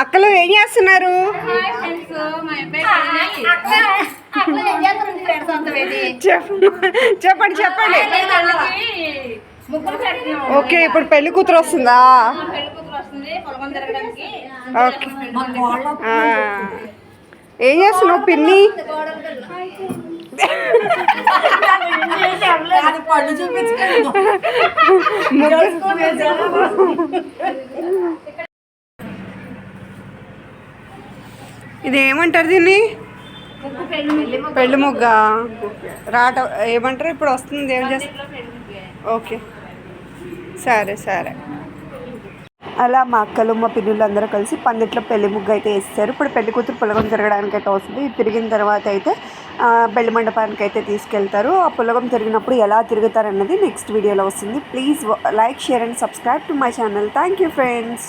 అక్కలు ఏం చేస్తున్నారు? చెప్పండి చెప్పండి. ఓకే ఇప్పుడు పెళ్ళి కూతురు వస్తుందా? ఓకే. ఏం చేస్తున్నావు పిన్ని? పళ్ళు చూపించుకోండి ఇది ఏమంటారు దీన్ని? పెళ్ళి పెళ్ళి ముగ్గ రాట ఏమంటారు? ఇప్పుడు వస్తుంది ఏం చేస్తా? ఓకే. సరే సరే. అలా మా అక్కలు మా పిన్నులు అందరూ కలిసి పందిట్లో పెళ్ళి ముగ్గు అయితే వేస్తారు. ఇప్పుడు పెళ్ళి కూతురు పొలగం తిరగడానికి అయితే వస్తుంది. ఇది తిరిగిన తర్వాత అయితే పెళ్ళి మండపానికి అయితే తీసుకెళ్తారు. ఆ పులగం తిరిగినప్పుడు ఎలా తిరుగుతారన్నది నెక్స్ట్ వీడియోలో వస్తుంది. Please like share and subscribe to my channel. Thank you friends.